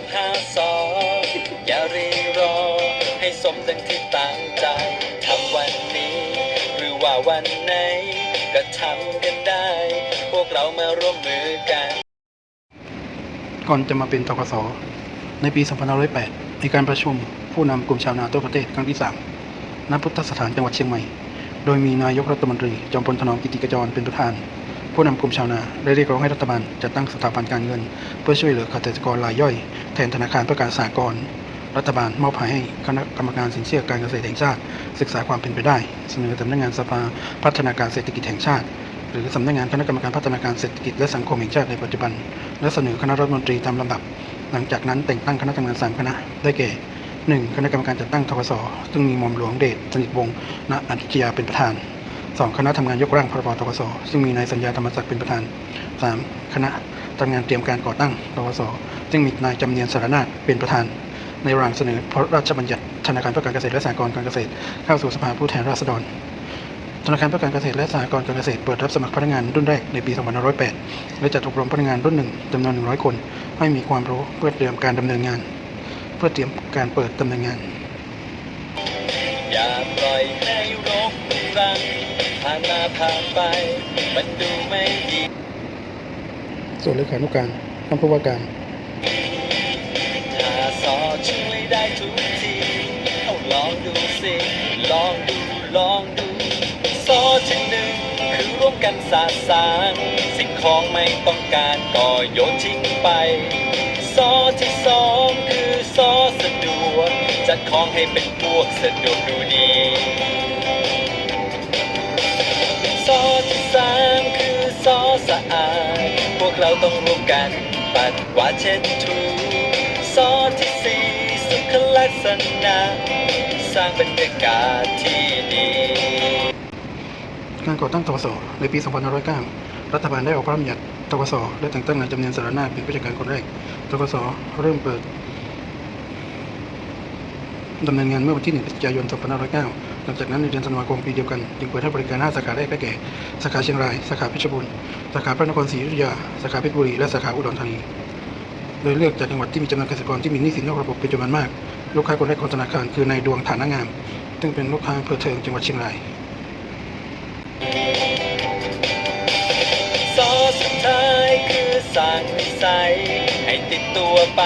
ำหาสออย่ารีรอ ให้สมดังที่ตั้งใจทำวันนี้ หรือว่าวันไหน ก็ทำกันได้ พวกเรามาร่วมมือกัน ก่อนจะมาเป็นตกสในปี 2508มีการประชุมผู้นำกลุ่มชาวนาทั่วประเทศครั้งที่ 3 ณ พุทธสถานจังหวัดเชียงใหม่ โดยมีนายกรัฐมนตรีจอมพลถนอมกิติกจรเป็นประธาน ผู้นำกลุ่มชาวนาได้เรียกร้องให้รัฐบาลจัดตั้งสถาบันการเงิน เพื่อช่วยเหลือเกษตรกรรายย่อย แทนธนาคารเพื่อการสหกรณ์รัฐบาลมอบหมายให้คณะกรรมการสินเชื่อการเกษตรแห่งชาติ ศึกษาความเป็นไปได้ เสนอสำนักงานสภาพัฒนาการเศรษฐกิจแห่งชาติ หรือสำนักงานคณะกรรมการพัฒนาการเศรษฐกิจและสังคมแห่งชาติในปัจจุบัน และเสนอคณะรัฐมนตรีตามลำดับ หลังจากนั้นแต่งตั้งคณะทำงานสามคณะได้แก่ 1. คณะกรรมการจัดตั้งทกศซึ่งมีหม่อมหลวงเดชสนิทวงศ์ณอธิจยาเป็นประธาน 2. คณะทำงานยกร่างพรบทกศซึ่งมีนายสัญญาธรรมศักดิ์เป็นประธาน 3. คณะทำงานเตรียมการก่อตั้งทกศซึ่งมีนายจำเนียนสารนาถเป็นประธาน ในร่างเสนอพระราชบัญญัติธนาคารเพื่อการเกษตรและสหกรณ์การเกษตร เข้าสู่สภาผู้แทนราษฎรธนาคารเพื่อการเกษตรและสหกรณ์การเกษตรเปิดรับสมัครพนักงานรุ่นแรกในปี2508 และจัดอบรมพนักงานรุ่นหนึ่งจำนวน 100 คน ให้มีความรู้เพื่อเตรียมการดำเนินงาน เพื่อเตรียมการเปิดดำเนินงาน อย่าปล่อยให้รกรัง ผ่านมาผ่านไป มันดูไม่ดีส่วนเลขานุการท่านผู้ว่าการถ้าสอช่วยได้ทุกทีเอาลองดูสิ ลองดู ลองดูสอที่หนึ่งคือร่วมกันสาสางสิ่งของไม่ต้องการก็โยนทิ้งไปสอที่สองคือสอสะดวกจัดของให้เป็นพวกสะดวกดูดีซอ ที่สามคือซอสะอาด พวกเราต้องร่วมกันปัดกวาดเช็ดถูซอที่สี่สุขลักษณะ สร้างบรรยากาศที่ดีการก่อตั้งทกศในปี 2509 รัฐบาลได้ออกพระราชบัญญัติทกศและแต่งตั้งนายจำเนียนสารนาถเป็นผู้จัดการคนแรกทกศเริ่มเปิด ดำเนินงานเมื่อวันที่1พฤศจิกายน 2509 หลังจากนั้นในเดือนธันวาคมปีเดียวกันจึงเปิดให้บริการ 5 สาขาแรกได้แก่ สาขาเชียงราย สาขาเพชรบูรณ์สาขาพระนครศรีอยุธยา สาขาเพชรบุรี และสาขาอุดรธานี โดยเลือกจากจังหวัดที่มีจำนวนเกษตรกรที่มีหนี้สินนอกระบบเป็นจำนวนมาก ลูกค้าคนแรกของธนาคารคือนายดวงฐานงาม ซึ่งเป็นลูกค้าอำเภอเทิงจังหวัดเชียงรายซอสุดท้ายคือสร้างนิสัยให้ติดตัวไป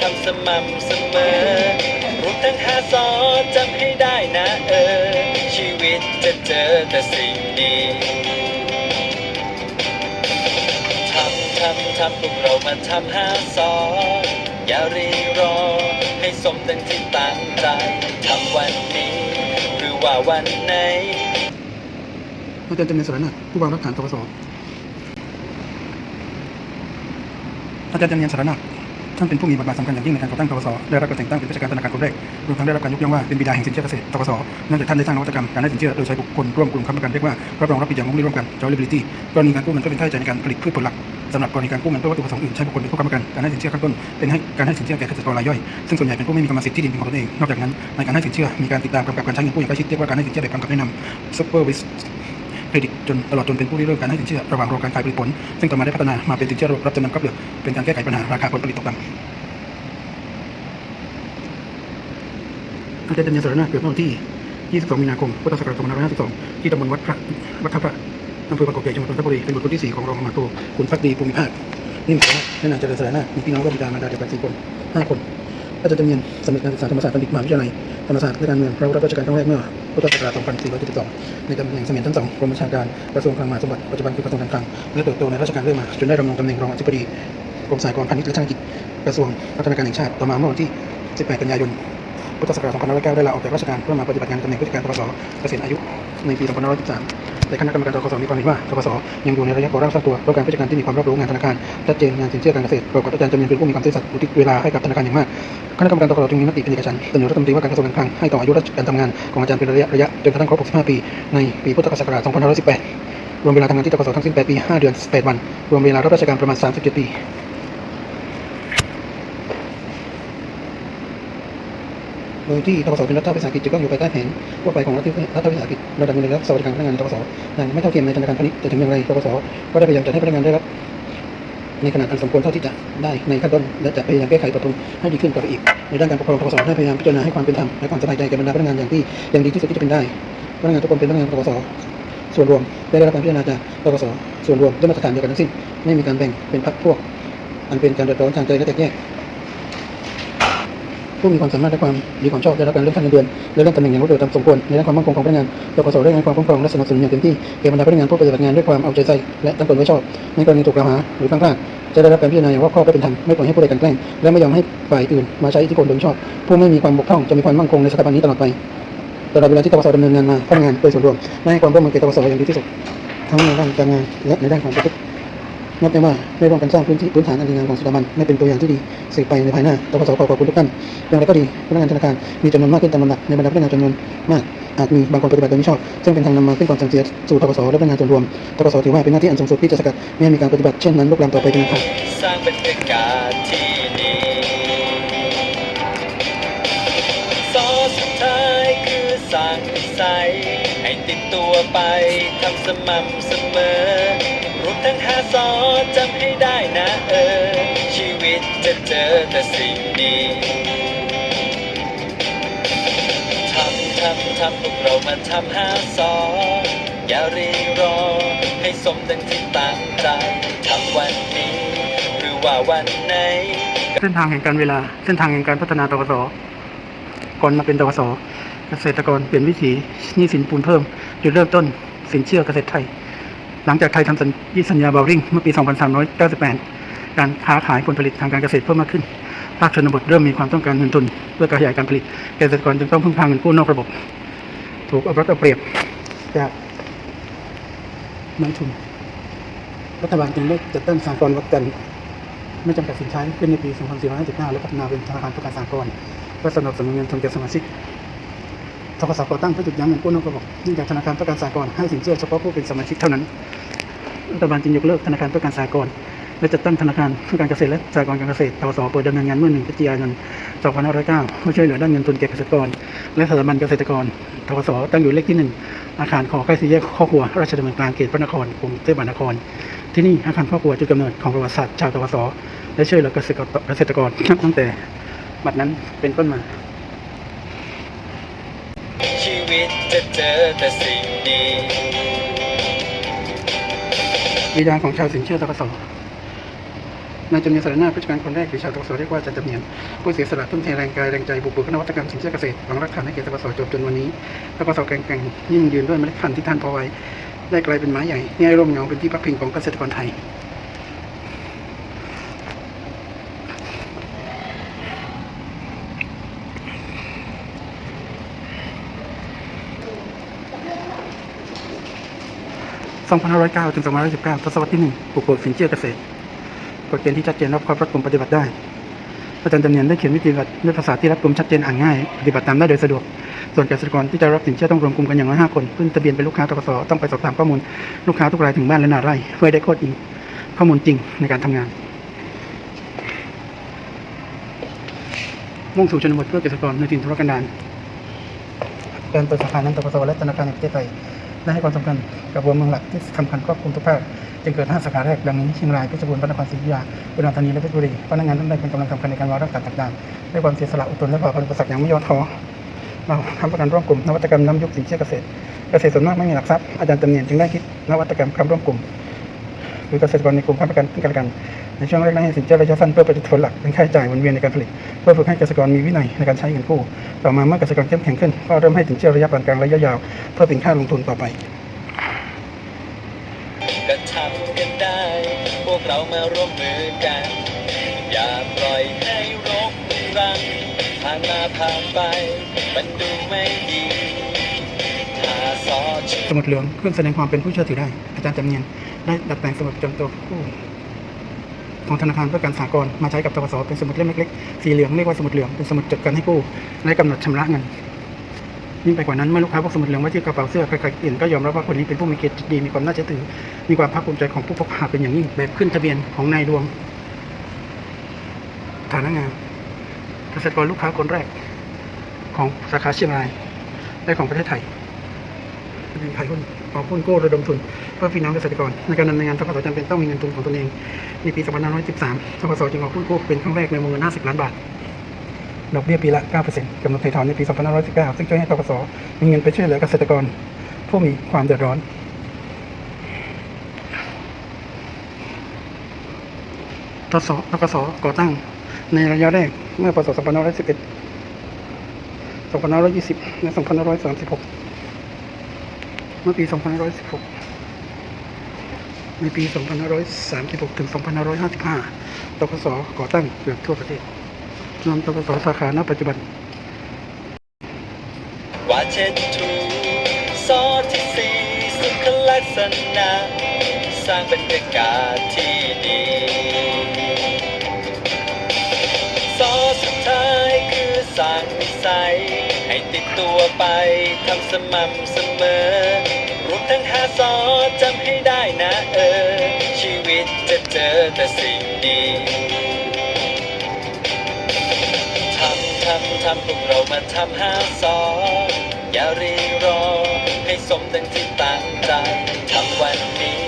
ทำสม่ำเสมอ รวมทั้งหาซอจำให้ได้นะเออ ชีวิตจะเจอแต่สิ่งดีทำทำทำพวกเรามาทำหาซออย่ารีรอ ให้สมดังที่ตั้งใจทำวันนี้ หรือว่าวันไหนอาจารย์จำเนียนสารนาถผู้วางรากฐานทกศอาจารย์จำเนียนสารนาถ ท่านเป็นผู้มีบทบาทสำคัญอย่างยิ่งในการก่อตั้งทกศได้รับการแต่งตั้งเป็นผู้จัดการธนาคารคนแรกรวมทั้งได้รับการยกย่องว่าเป็นบิดาแห่งสินเชื่อเกษตรทกศเนื่องจากท่านได้สร้างนวัตกรรมการให้สินเชื่อโดยใช้บุคคลร่วมกลุ่มค้ำประกันเรียกว่ารับรองรับผิดอย่างงบร่วมกัน jointability กรณีการกู้เงินเพื่อเป็นค่าใช้จ่ายในการผลิตพืชผลหลักสำหรับกรณีการกู้เงินเพื่อวัตถุประสงค์อื่นใช้บุคคลเป็นผู้ค้ำประกันการให้สินเชื่อข้างต้นเป็นให้การให้สินเชื่อแก่เกษตรกรรายย่อยซึ่งส่วนใหญ่เป็นผู้ไม่มีกรรมสิทธิ์ที่ดินเป็นของตนเองนอกจากนั้นในการให้สินเชื่อมีการติดตามกำกับการใช้เงินกู้อย่างใกล้ชิดเรียกว่าการให้สินเชื่อแบบกำกับแนะนำ supervised เครดิตจนตลอดจนเป็นผู้ริเริ่มการให้สินเชื่อระหว่างรอการขายผลิตผล ซึ่งต่อมาได้พัฒนามาเป็นสินเชื่อรับจำนำกับเหลือกเป็นการแก้ไขปัญหาราคาผลผลิตตกต่ำอาจารย์จันยสรนาเกิดเมื่อวันที่ 22 มีนาคม พุทธศักราช2552 ที่ตำบลวัดพระวัดท่าพระอำเภอบางกอกใหญ่จังหวัดนนทบุรีเป็นบุตรคนที่ 4 ของรองอมาตย์โทคุณพักดีภูมิภาคนิ่มสารนาถและนางเจริญสารนามีพี่น้องร่วมบิดามารดาเดียวกัน4คน5คนอาจารย์จำเนียนสำเร็จการศึกษาธรรมศาสตร์บัณฑิตมหาวิทยาลัยธรรมศาสตร์และการเมืองเรารับราชการครั้งแรกเมื่อ พุทธศักราช2472ในตำแหน่งเสมียนชั้นสองกรมประชาการกระทรวงคลังมหาสมบัติปัจจุบันคือกระทรวงการคลังและเติบโตในราชการเรื่อยมาจนได้ดำรงตำแหน่งรองอธิบดีกรมสายกรณ์พาณิชย์และธุรกิจกระทรวงพัฒนาการแห่งชาติต่อมาเมื่อวันที่ 18 กันยายนพุทธศักราช2509ได้ลาออกจากราชการเพื่อมาปฏิบัติงานตำแหน่งผู้จัดการทกศเกษียณอายุในปี2513 แต่คณะกรรมการทกศมีความเห็นว่าทกศยังอยู่ในระยะก่อร่างสร้างตัวเพราะการผู้จัดการที่มีความรอบรู้งานธนาคารชัดเจนงานสินเชื่อการเกษตรประกอบกับอาจารย์จำเนียนเป็นผู้มีความซื่อสัตย์อุทิศเวลาให้กับธนาคารอย่างมากคณะกรรมการทกศจึงมีมติเป็นเอกฉันท์เสนอรัฐมนตรีว่าการกระทรวงการคลังให้ต่ออายุราชการทำงานของอาจารย์เป็นระยะระยะจนกระทั่งครบ 65 ปี ในปีพุทธศักราช 2518 รวมเวลาทำงานที่ทกศทั้งสิ้น8ปี 5 เดือน 8 วัน รวมเวลารับราชการประมาณ 37 ปี โดยที่ทกศเป็นรัฐวิสาหกิจจึงต้องอยู่ภายใต้แผนทั่วไปของรัฐรัฐวิสาหกิจระดับเงินเดือนและสวัสดิการพนักงานทกศอย่างไม่เท่าเทียมในธนาคารพาณิชย์แต่ถึงอย่างไรทกศก็ได้พยายามจัดให้พนักงานได้รับ ในขนาดอันสมควรเท่าที่จะได้ในขั้นต้นและจะพยายามแก้ไขปรับปรุงให้ดีขึ้นต่อไปอีก ในด้านการปกครองทกศได้พยายามพิจารณาให้ความเป็นธรรมและความสบายใจแก่บรรดาพนักงานอย่างที่อย่างดีที่สุดที่จะเป็นได้พนักงานทุกคนเป็นพนักงานทกศส่วนรวมได้รับการพิจารณาจากทกศส่วนรวมด้วยมาตรฐานเดียวกันทั้งสิ้นไม่มีการแบ่งเป็นพรรคพวกอันเป็นการเดือดร้อนทางใจและแตกแยก ผู้มีความสามารถและความดีความชอบได้รับการเลื่อนขั้นเงินเดือนและเลื่อนตำแหน่งอย่างรวดเร็วตามสมควรในด้านความมั่นคงของพนักงานตกสได้ให้ความคุ้มครองและสนับสนุนอย่างเต็มที่แก่บรรดาพนักงานผู้ปฏิบัติงานด้วยความเอาใจใส่และตั้งตนไว้ชอบในกรณีถูกกล่าวหาหรือพลาดพลาดจะได้รับการพิจารณาอย่างรอบคอบและเป็นธรรมไม่ปล่อยให้ผู้ใดกันแกล้งและไม่ยอมให้ฝ่ายอื่นมาใช้อิทธิพลโดยมิชอบ ผู้ไม่มีความบกพร่องจะมีความมั่นคงในสถาบันนี้ตลอดไปตลอดเวลาที่ตกสดำเนินงานมาพนักงานโดยส่วนรวมได้ให้ความร่วมมือแก่ตกสอย่างดีที่สุดทั้งในด้านการงานและในด้านความประพฤติ นับได้ว่าได้ร่วมกันสร้างพื้นที่พื้นฐานอันดีงามของสถาบันไม่เป็นตัวอย่างที่ดีสืบไปในภายหน้าตกสขอขอบคุณทุกท่านอย่างไรก็ดีพนักงานธนาคารมีจำนวนมากขึ้นตามลำดับในบรรดาพนักงานจำนวนมากอาจมีบางคนปฏิบัติโดยไม่ชอบ ซึ่งเป็นทางนำมาซึ่งความสื่อมเสียสู่ตกสและพนักงานส่วนรวมตกสถือว่าเป็นหน้าที่อันสูงสุดที่จะสกัดไม่ให้มีการปฏิบัติเช่นนั้นลุกลามต่อไปเป็นอันขาดสร้างบรรยากาศที่ดีซอสุดท้ายคือสั่งใสให้ติดตัวไปทำสม่ำเสมอ ถ้าซอสจำให้ได้นะเออ ชีวิตจะเจอแต่สิ่งดีทำทำทำพวกเรามาทำหาซออย่ารีรอ ให้สมดังที่ตั้งใจทำวันนี้ หรือว่าวันไหน เส้นทางแห่งการเวลา เส้นทางแห่งการพัฒนาตกสก่อนมาเป็นตกสเกษตรกรเปลี่ยนวิถีหนี้สินปูนเพิ่มจุดเริ่มต้นสินเชื่อเกษตรไทย หลังจากไทยทำสัญญสัญญาบาริงเมื่อปี 2398 การค้าขายผลผลิตทางการเกษตรเพิ่มมากขึ้น ภาคชนบทเริ่มมีความต้องการเงินทุน เพื่อขยายการผลิต เกษตรกรจึงต้องพึ่งพาเงินกู้นอกระบบ ถูกเอารัดเอาเปรียบจากนายทุน รัฐบาลจึงได้จัดตั้งสหกรณ์วัดจันทร์ไม่จำกัดสินค้าขึ้นในปี 2455 และพัฒนาเป็นธนาคารเพื่อการสหกรณ์เพื่อสนับสนุนเงินทุนแก่สมาชิก ทกสก่อตั้งเพื่อหยุดยั้งเงินกู้นอกระบบเนื่องจากธนาคารเพื่อการสหกรณ์ให้สินเชื่อเฉพาะผู้เป็นสมาชิกเท่านั้นรัฐบาลจึงยกเลิกธนาคารเพื่อการสหกรณ์และจัดตั้งธนาคารเพื่อการเกษตรและสหกรณ์การเกษตรทกสเปิดดำเนินงานเมื่อ1พฤศจิกายน2509เพื่อช่วยเหลือด้านเงินทุนแก่เกษตรกร และสถาบันเกษตรกรทกสตั้งอยู่เลขที่ 1 อาคารขอใกล้สี่แยกข้อครัวราชดำเนินกลางเขตพระนครกรุงเทพมหานคร ที่นี่อาคารพ่อครัวจุดกำเนิดของประวัติศาสตร์ชาวตะวันสและช่วยเหลือเกษตรกรเกษตรกรตั้งแต่บัดนั้นเป็นต้นมา วิตจะเจอแต่สิ่งดีวิญญาณของชาวสินเชื่อตะกสนายจำเนียนสารนาผู้จัดการคนแรกขอชาวตะกสเรียกว่าจันจำเนียนผู้เสียสละทุ่มเทแรงกายแรงใจบุกเบิกนวัตกรรมสินเชื่อเกษตรหวังรักษาให้แก่ตะกสจบจนวันนี้ตะกสแกร่งๆยิ่งยืนด้วยเมล็ดพันธุ์ที่ท่านพอไว้ ได้กลายเป็นไม้ใหญ่ที่ให้ร่มเงาเป็นที่พักพิงของเกษตรกรไทย 2509 ถึง 2519 ทศวรรษที่1ปลูกเบิกสินเชื่อเกษตรกฎเกณฑ์ที่ชัดเจนรอบครอบรัดกุมปฏิบัติได้ อาจารย์จำเนียนได้เขียนวิธีปฏิบัติด้วยภาษาที่รัดกุมชัดเจนอ่านง่าย ปฏิบัติตามได้โดยสะดวก ส่วนเกษตรกรที่จะรับสินเชื่อต้องรวมกลุ่มกันอย่างน้อย5คนขึ้นทะเบียนเป็นลูกค้าตกสต้องไปสอบถามข้อมูลลูกค้าทุกรายถึงบ้านและนาไร่เพื่อได้ข้อจริงข้อมูลจริงในการทำงานมุ่งสู่ชนบทเพื่อเกษตรกรในถิ่นทุรกันดารการเปิดสาขานั้นตกสและธนาคารแห่งประเทศไทย ได้ให้ความสำคัญกับวเมืองหลักที่สำคัญครอบคลุมทุกภาคจึงเกิด 5สาขาแรกดังนี้เชียงรายเพชรบูรณ์พระนครศรีอยุธยาอุดรธานีและเพชรบุรีพนักงานต้องได้เป็นกำลังสำคัญในการวางรากฐานต่างๆด้วยความเสียสละอดทนและฝ่าฟันอุปสรรคอย่างไม่ย่อท้อเราทำประกันร่วมกลุ่มนวัตกรรมน้ำยุคสินเชื่อเกษตร เกษตรส่วนมากไม่มีหลักทรัพย์อาจารย์จำเนียนจึงได้คิดนวัตกรรมคำร่วมกลุ่มหรือเกษตรกรในกลุ่มค้ำประกันซึ่งกันและกัน ในช่วงแรกๆให้สินเชื่อระยะสั้นเพื่อเป็นผลหลักเป็นค่าใช้จ่ายวนเวียนในการผลิต เพื่อฝึกให้เกษตรกรมีวินัยในการใช้เงินกู้ ต่อมาเมื่อเกษตรกรเข้มแข็งขึ้น ก็เริ่มให้สินเชื่อระยะปานกลางระยะยาว เพื่อเป็นค่าลงทุนต่อไปก็ทำกันได้ พวกเรามาร่วมมือกัน อย่าปล่อยให้รกรังผ่านมาผ่านไปมันดูไม่ดีถ้าซอชื่อสมุดเหลืองเครื่องแสดงความเป็นผู้เชื่อถือได้ อาจารย์จำเนียนได้ดัดแปลงสมุดจำตัวผู้ ของธนาคารเพื่อการสากลมาใช้กับตกสเป็นสมุดเล่มเล็กๆสีเหลืองเรียกว่าสมุดเหลืองเป็นสมุดจดกันให้กู้และกำหนดชำระเงินยิ่งไปกว่านั้นเมื่อลูกค้าพกสมุดเหลืองไว้ที่กระเป๋าเสื้อใครๆเห็นก็ยอมรับว่าคนนี้เป็นผู้มีเกียรติดีมีความน่าเชื่อถือมีความภาคภูมิใจของผู้พกพาเป็นอย่างยิ่งแบบขึ้นทะเบียนของนายดวงฐานะงานเกษตรกรลูกค้าคนแรกของสาขาเชียงรายและของประเทศไทย จะมีขายหุ้นออกหุ้นกู้ระดมทุนเพื่อพี่น้องเกษตรกร ในการดำเนินงานทกสจำเป็นต้องมีเงินทุนของตนเอง ในปี2513ทกสจึงออกหุ้นกู้เป็นครั้งแรกในวงเงิน 50 ล้านบาทดอกเบี้ยปีละ 9%กำหนดไถ่ถอนในปี 2519 ซึ่งช่วยให้ทกสมีเงินไปช่วยเหลือเกษตรกร ผู้มีความเดือดร้อนทศทกสก่อตั้งในระยะแรกเมื่อพศ2511 2520 และ 2536 มื่อปี 2516 ในปี 2536 ถึง 2555 ตกสก่อตั้งเกือบทั่วประเทศ รวมตกสสาขาณปัจจุบันว่าเช็ดถูซอที่สีสุขลักษณะ สร้างบรรยากาศที่ดีซอสุดท้ายคือสร้างนิสัยให้ติดตัวไปทำสม่ำเสมอ ทั้งหาซอจำให้ได้นะเออ ชีวิตจะเจอแต่สิ่งดีทำทำทำพวกเรามาทำหาซออย่ารีรอ ให้สมดังที่ตั้งใจทำวันนี้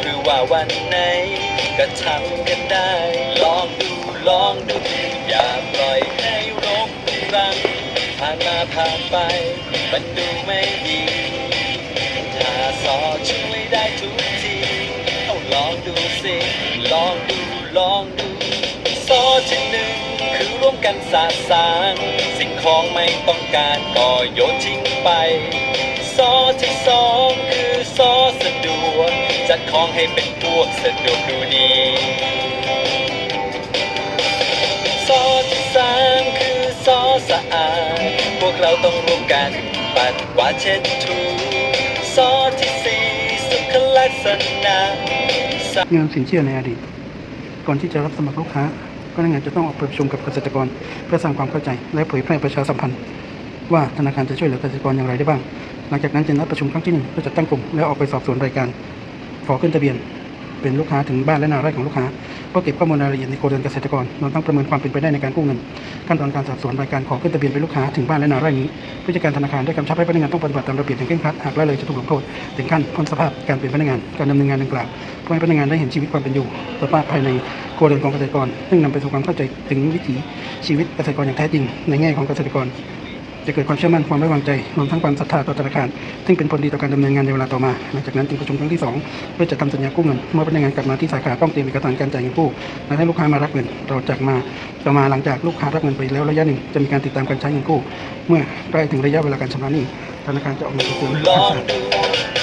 หรือว่าวันไหน ก็ทำกันได้ ลองดูลองดู อย่าปล่อยให้รกรังผ่านมาผ่านไป มันดูไม่ดี ถ้าซอช่วยได้ทุกทีเอาลองดูสิลองดูลองดูซอที่หนึ่งคือร่วมกันสะสางสิ่งของไม่ต้องการก็โยนทิ้งไปซอที่สองคือซอสะดวกจัดของให้เป็นพวกสะดวกดูดีซอที่สามคือซอสะอาด พวกเราต้องร่วมกันปัดกวาดเช็ดถูซอ งานสินเชื่อในอดีต ก่อนที่จะรับสมัครลูกค้าพนักงานจะต้องออกไปประชุมกับเกษตรกร เพื่อสร้างความเข้าใจ และเผยแพร่ประชาสัมพันธ์ ว่าธนาคารจะช่วยเหลือเกษตรกรอย่างไรได้บ้าง หลังจากนั้นจะนัดประชุมครั้งที่หนึ่งเพื่อจัดตั้งกลุ่มแล้วออกไปสอบสวนรายการ ขอขึ้นทะเบียน เป็นลูกค้าถึงบ้านและนาไร่ของลูกค้า เพื่อเก็บข้อมูลรายละเอียดในโครงการเกษตรกรรวมทั้งประเมินความเป็นไปได้ในการกู้เงิน ขั้นตอนการสอบสวนรายการขอขึ้นทะเบียนเป็นลูกค้าถึงบ้านและนาไร่นี้ผู้จัดการธนาคารได้กำชับให้พนักงานต้องปฏิบัติตามระเบียบอย่างเคร่งครัดหากละเลยจะถูกลงโทษถึงขั้นพ้นสภาพการเป็นพนักงานการดำเนินงานดังกล่าวเพื่อให้พนักงานได้เห็นชีวิตความเป็นอยู่สภาพภายในครัวเรือนของเกษตรกร ซึ่งนำไปสู่ความเข้าใจถึงวิถีชีวิตเกษตรกรอย่างแท้จริงในแง่ของเกษตรกร จะเกิดความเชื่อมั่นความไว้วางใจรวมทั้งความศรัทธาต่อธนาคาร ซึ่งเป็นผลดีต่อการดำเนินงานในเวลาต่อมา หลังจากนั้นจึงประชุมครั้งที่2เพื่อจะทำสัญญากู้เงินเมื่อพนักงานกลับมาที่สาขาต้องเตรียมเอกสารการจ่ายเงินกู้และให้ลูกค้ามารับเงินเราจากมาต่อมาหลังจากลูกค้ารับเงินไปแล้วระยะหนึ่งจะมีการติดตามการใช้เงินกู้ เมื่อใกล้ถึงระยะเวลาการชำระหนี้ธนาคารจะออกเงินคืนลองดู